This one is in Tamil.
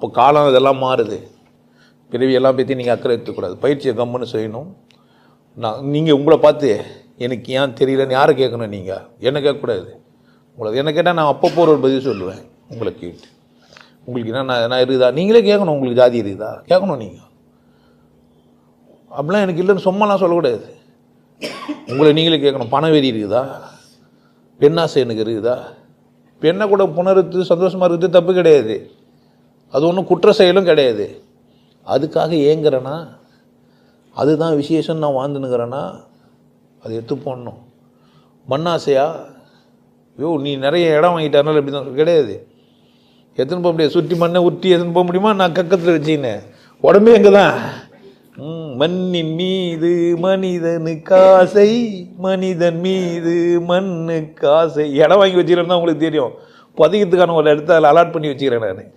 அப்போ காலம் இதெல்லாம் மாறுது. பிறவியெல்லாம் பற்றி நீங்கள் அக்கறை எடுத்துக்கூடாது. பயிற்சியை கம்முன்னு செய்யணும். நான் நீங்கள் உங்களை பார்த்து எனக்கு ஏன் தெரியலன்னு யாரை கேட்கணும் நீங்கள் என்ன கேட்கக்கூடாது. உங்களை என்ன கேட்டால் நான் அப்போ போகிற ஒரு பதில் சொல்லுவேன். உங்களை கேட்டு. உங்களுக்கு என்ன நான் நான் இருக்குதா? நீங்களே கேட்கணும். உங்களுக்கு ஜாதி இருக்குதா? கேட்கணும் நீங்கள் அப்படிலாம் எனக்கு இல்லைன்னு சும்மாலாம் சொல்லக்கூடாது. உங்களை நீங்களே கேட்கணும். பண வெறி இருக்குதா? பெண்ணாசை எனக்கு இருக்குதா? பெண்ணை கூட புணர்த்து சந்தோஷமாக இருக்குது தப்பு கிடையாது. அது ஒன்றும் குற்ற செயலும் கிடையாது. அதுக்காக ஏங்குறேன்னா அதுதான் விசேஷம் நான் வாழ்ந்துனுங்கிறேன்னா அதை எடுத்து போடணும். மண்ணாசையா ஐயோ நீ நிறைய இடம் வாங்கிட்டனால இப்படி தான் கிடையாது. எத்தனை போக முடியாது? சுற்றி மண்ணை உருட்டி எத்தனை போக முடியுமா? நான் கக்கத்தில் வச்சுக்கினேன். உடம்பே எங்கே தான் மண்ணின் மீது மனிதனுக்கு ஆசை மனிதன் மீது மண்ணுக்கு ஆசை இடம் வாங்கி வச்சுக்கிறேன்னா உங்களுக்கு தெரியும். புதைக்கிறதுக்கான ஒரு இடத்த அதில் அலாட் பண்ணி வச்சுக்கிறேன் நான்.